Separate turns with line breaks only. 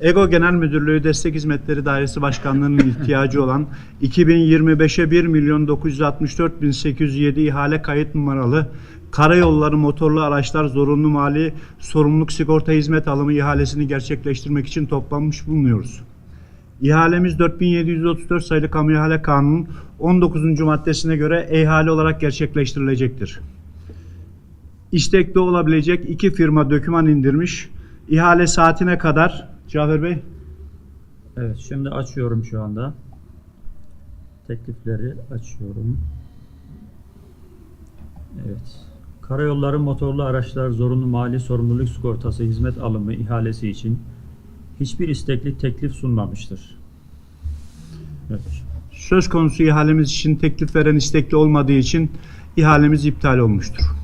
EGO Genel Müdürlüğü Destek Hizmetleri Dairesi Başkanlığı'nın ihtiyacı olan 2025'e 1 milyon 964 bin 807 ihale kayıt numaralı karayolları motorlu araçlar zorunlu mali sorumluluk sigorta hizmet alımı ihalesini gerçekleştirmek için toplanmış bulunuyoruz. İhalemiz 4734 sayılı Kamu İhale Kanunu'nun 19. maddesine göre e-ihale olarak gerçekleştirilecektir. İstekli olabilecek iki firma döküman indirmiş. İhale saatine kadar Cafer Bey
Evet şimdi açıyorum şu anda. Teklifleri açıyorum. Evet. Karayolları motorlu araçlar zorunlu mali sorumluluk sigortası hizmet alımı ihalesi için hiçbir istekli teklif sunmamıştır. Evet.
söz konusu ihalemiz için teklif veren istekli olmadığı için ihalemiz iptal olmuştur.